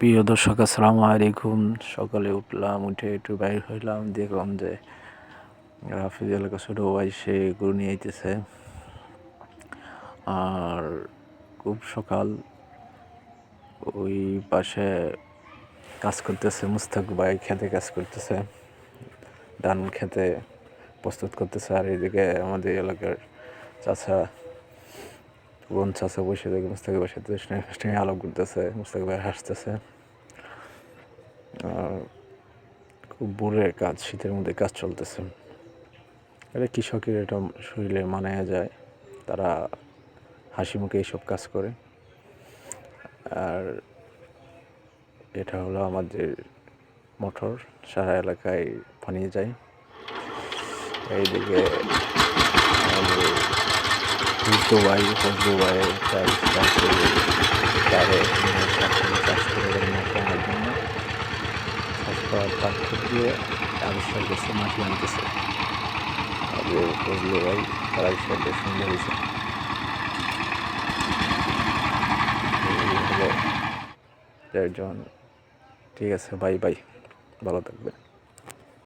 প্রিয় দর্শক, আসসালামু আলাইকুম। সকালে উঠলাম, উঠে একটু বাইর হইলাম, দেখলাম যে রাফিজ এলাকা ছোটো ভাই, সে গরু নিয়ে আইতেছে। আর খুব সকাল, ওই পাশে কাজ করতেছে মুস্তাক ভাই, খেতে কাজ করতেছে। ধান খেতে প্রস্তুত করতেছে, আর এদিকে আমাদের এলাকার চাচা বোন চাচা বসে দেখে মুস্তাকে বসে স্টেশনে আলাপ করতেছে মুস্তাক ভাই হাসতেছে। আর খুব বোরের কাজ, শীতের মধ্যে কাজ চলতেছে। এটা কৃষকের এটা শরীরে মানায়া যায়, তারা হাসি মুখে এইসব কাজ করে। আর এটা হলো আমাদের মোটর, সারা এলাকায় পানিয়ে যায়। এইদিকে চাষ করে তারে চাষ করে জন্য চাষ করার পাত্র দিয়ে আবিষ্কার করছে মাটি আনতেছে। হুজু ভাই, তার আবিষ্কারটা সুন্দর হয়েছে। চারজন ঠিক আছে, বাই বাই, ভালো থাকবেন।